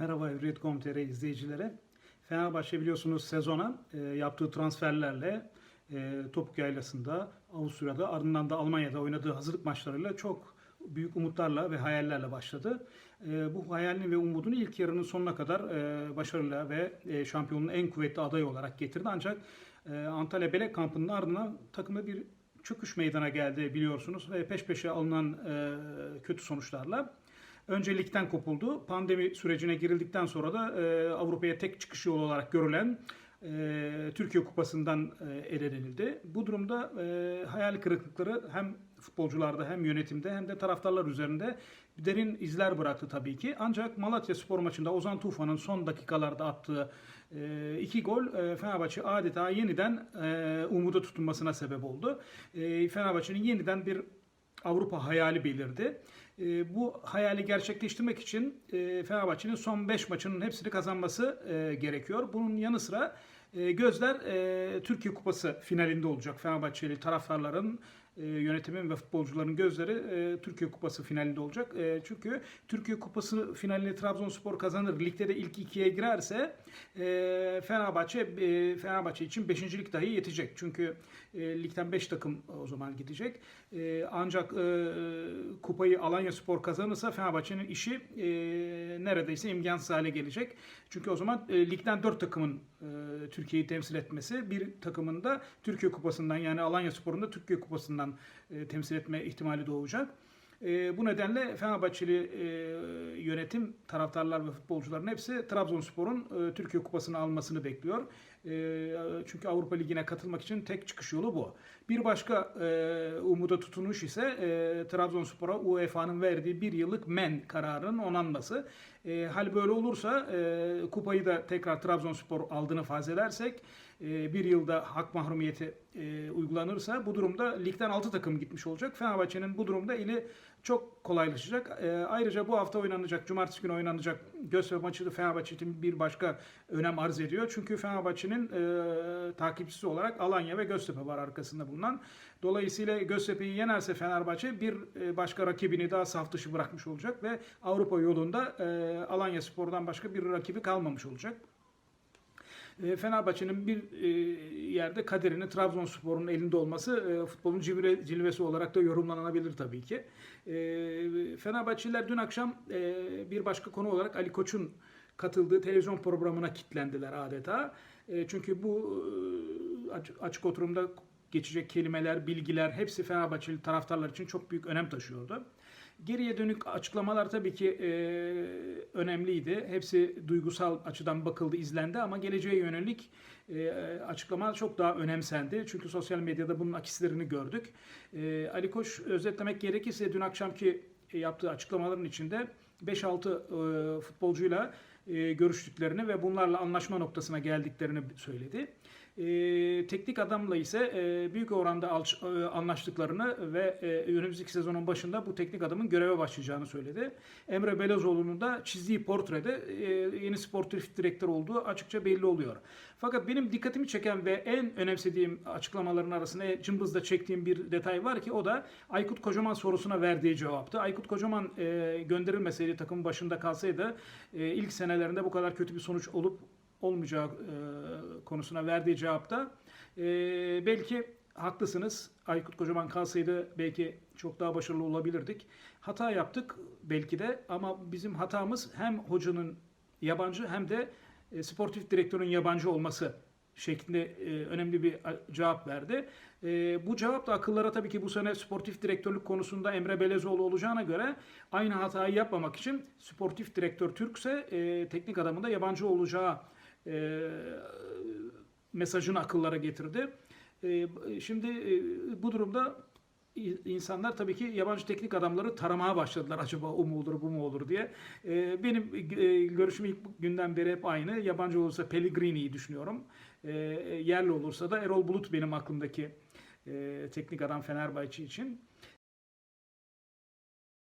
Merhaba Hürriyet.com.tr izleyicileri. Fenerbahçe biliyorsunuz sezona e, yaptığı transferlerle e, Topuk Yaylası'nda, Avusturya'da ardından da Almanya'da oynadığı hazırlık maçlarıyla çok büyük umutlarla ve hayallerle başladı. E, bu hayalini ve umudunu ilk yarının sonuna kadar e, başarıyla ve e, şampiyonun en kuvvetli adayı olarak getirdi. Ancak e, Antalya Belek kampının ardından takımda bir çöküş meydana geldi biliyorsunuz ve peş peşe alınan e, kötü sonuçlarla önce ligden kopuldu. Pandemi sürecine girildikten sonra da e, Avrupa'ya tek çıkış yolu olarak görülen e, Türkiye Kupası'ndan e, elenildi. Bu durumda e, hayal kırıklıkları hem futbolcularda hem yönetimde hem de taraftarlar üzerinde derin izler bıraktı tabii ki. Ancak Malatya Spor maçında Ozan Tufan'ın son dakikalarda attığı e, iki gol e, Fenerbahçe adeta yeniden e, umuda tutunmasına sebep oldu. E, Fenerbahçe'nin yeniden bir Avrupa hayali belirdi. E, bu hayali gerçekleştirmek için e, Fenerbahçe'nin son 5 maçının hepsini kazanması e, gerekiyor. Bunun yanı sıra e, gözler e, Türkiye Kupası finalinde olacak. Fenerbahçeli taraftarların, e, yönetimin ve futbolcuların gözleri e, Türkiye Kupası finalinde olacak. E, çünkü Türkiye Kupası finalini Trabzonspor kazanır, ligde de ilk ikiye girerse Fenerbahçe Fenerbahçe için beşincilik dahi yetecek. Çünkü e, ligden 5 takım o zaman gidecek. Ancak kupayı Alanya Spor kazanırsa Fenerbahçe'nin işi neredeyse imkansız hale gelecek. Çünkü o zaman e, ligden 4 takımın Türkiye'yi temsil etmesi, bir takımın da Türkiye Kupası'ndan yani Alanya Spor'un da Türkiye Kupası'ndan e, temsil etme ihtimali doğacak. E, bu nedenle Fenerbahçeli e, yönetim, taraftarlar ve futbolcuların hepsi Trabzonspor'un e, Türkiye Kupası'nı almasını bekliyor. E, çünkü Avrupa Ligi'ne katılmak için tek çıkış yolu bu. Bir başka e, umuda tutunuş ise e, Trabzonspor'a UEFA'nın verdiği bir yıllık men kararının onanması. E, hal böyle olursa e, kupayı da tekrar Trabzonspor aldığını farz edersek e, bir yılda hak mahrumiyeti e, uygulanırsa bu durumda ligden 6 takım gitmiş olacak. Fenerbahçe'nin bu durumda eli çok kolaylaşacak. E, ayrıca bu hafta oynanacak, cumartesi günü oynanacak Göztepe maçı da Fenerbahçe için bir başka önem arz ediyor. Çünkü Fenerbahçe'nin e, takipçisi olarak Alanya ve Göztepe var arkasında bulunan. Dolayısıyla Göztepe'yi yenerse Fenerbahçe bir e, başka rakibini daha saf dışı bırakmış olacak ve Avrupa yolunda e, Alanya Spor'dan başka bir rakibi kalmamış olacak. E, Fenerbahçe'nin bir e, yerde kaderini Trabzonspor'un elinde olması e, futbolun cilve, cilvesi olarak da yorumlanabilir tabii ki. Fenerbahçeliler dün akşam bir başka konu olarak Ali Koç'un katıldığı televizyon programına kitlendiler adeta. Çünkü bu açık oturumda geçecek kelimeler, bilgiler hepsi Fenerbahçeli taraftarlar için çok büyük önem taşıyordu. Geriye dönük açıklamalar tabii ki e, önemliydi. Hepsi duygusal açıdan bakıldı, izlendi ama geleceğe yönelik e, açıklama çok daha önemsendi. Çünkü sosyal medyada bunun akislerini gördük. E, Ali Koç özetlemek gerekirse dün akşamki yaptığı açıklamaların içinde 5-6 e, futbolcuyla e, görüştüklerini ve bunlarla anlaşma noktasına geldiklerini söyledi. E, teknik adamla ise e, büyük oranda alç, e, anlaştıklarını ve e, önümüzdeki sezonun başında bu teknik adamın göreve başlayacağını söyledi. Emre Belezoğlu'nun da çizdiği portrede e, yeni sportif direktör olduğu açıkça belli oluyor. Fakat benim dikkatimi çeken ve en önemsediğim açıklamaların arasında e, cımbızda çektiğim bir detay var ki o da Aykut Kocaman sorusuna verdiği cevaptı. Aykut Kocaman e, gönderilmeseydi takımın başında kalsaydı e, ilk senelerinde bu kadar kötü bir sonuç olup olmayacağı e, konusuna verdiği cevapta e, belki haklısınız. Aykut Kocaman kalsaydı belki çok daha başarılı olabilirdik. Hata yaptık belki de ama bizim hatamız hem hocanın yabancı hem de e, sportif direktörün yabancı olması şeklinde e, önemli bir cevap verdi. E, bu cevap da akıllara tabii ki bu sene sportif direktörlük konusunda Emre Belezoğlu olacağına göre aynı hatayı yapmamak için sportif direktör Türkse e, teknik adamın da yabancı olacağı e, mesajını akıllara getirdi. E, şimdi e, bu durumda insanlar tabii ki yabancı teknik adamları taramaya başladılar. Acaba o mu olur, bu mu olur diye. E, benim e, görüşüm ilk günden beri hep aynı. Yabancı olursa Pellegrini'yi düşünüyorum. E, yerli olursa da Erol Bulut benim aklımdaki e, teknik adam Fenerbahçe için.